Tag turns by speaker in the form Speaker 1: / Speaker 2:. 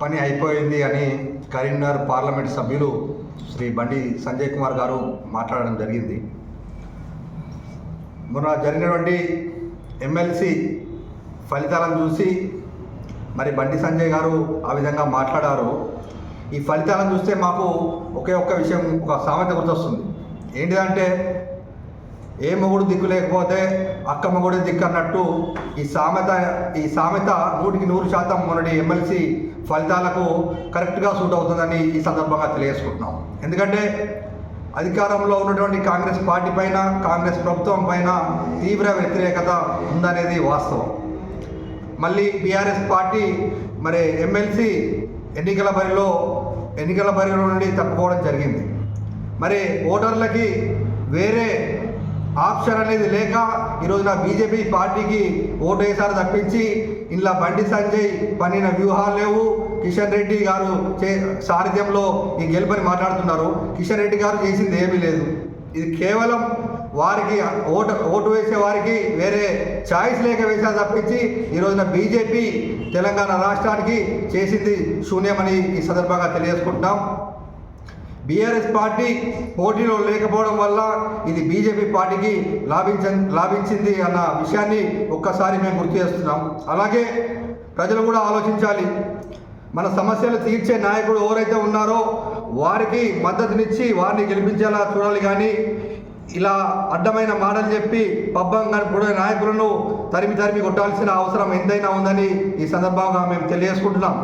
Speaker 1: పని అయిపోయింది అని కరీంనగర్ పార్లమెంట్ సభ్యులు శ్రీ బండి సంజయ్ కుమార్ గారు మాట్లాడడం జరిగింది. మొన్న జరిగినటువంటి ఎమ్మెల్సీ ఫలితాలను చూసి మరి బండి సంజయ్ గారు ఆ విధంగా మాట్లాడారు. ఈ ఫలితాలను చూస్తే మాకు ఒకే ఒక్క విషయం ఒక సామెత గుర్తొస్తుంది. ఏంటిదంటే ఏ మొగుడు దిక్కు లేకపోతే అక్క మొగుడే దిక్కు అన్నట్టు ఈ సామెత ఈ సామెత నూటికి నూరు శాతం మొన్నటి ఎమ్మెల్సీ ఫలితాలకు కరెక్ట్గా సూట్ అవుతుందని ఈ సందర్భంగా తెలియజేసుకుంటున్నాం. ఎందుకంటే అధికారంలో ఉన్నటువంటి కాంగ్రెస్ పార్టీ పైన కాంగ్రెస్ ప్రభుత్వం పైన తీవ్ర వ్యతిరేకత ఉందనేది వాస్తవం. మళ్ళీ బీఆర్ఎస్ పార్టీ మరి ఎమ్మెల్సీ ఎన్నికల బరిలో ఎన్నికల బరిలో నుండి తప్పుకోవడం జరిగింది. మరి ఓటర్లకి వేరే ఆప్షన్ అనేది లేక ఈరోజున బీజేపీ పార్టీకి ఓటు వేసారు తప్పించి ఇంట్లో బండి సంజయ్ పనిన వ్యూహాలు లేవు. కిషన్ రెడ్డి గారు చే సారథ్యంలో ఈ గెలుపని మాట్లాడుతున్నారు. కిషన్ రెడ్డి గారు చేసింది ఏమీ లేదు. ఇది కేవలం వారికి ఓటు ఓటు వేసే వారికి వేరే ఛాయిస్ లేక వేశారు తప్పించి ఈ రోజున బీజేపీ తెలంగాణ రాష్ట్రానికి చేసింది శూన్యమని ఈ సందర్భంగా తెలియజేసుకుంటున్నాం. బీఆర్ఎస్ పార్టీ పోటీలో లేకపోవడం వల్ల ఇది బీజేపీ పార్టీకి లాభించ లాభించింది అన్న విషయాన్ని ఒక్కసారి మేము గుర్తు చేస్తున్నాం. అలాగే ప్రజలు కూడా ఆలోచించాలి. మన సమస్యలు తీర్చే నాయకుడు ఎవరైతే ఉన్నారో వారికి మద్దతునిచ్చి వారిని గెలిపించేలా చూడాలి కానీ ఇలా అడ్డమైన మాటలు చెప్పి పబ్బం గడుపుడే నాయకులను తరిమి తరిమి కొట్టాల్సిన అవసరం ఎంతైనా ఉందని ఈ సందర్భంగా మేము తెలియజేసుకుంటున్నాం.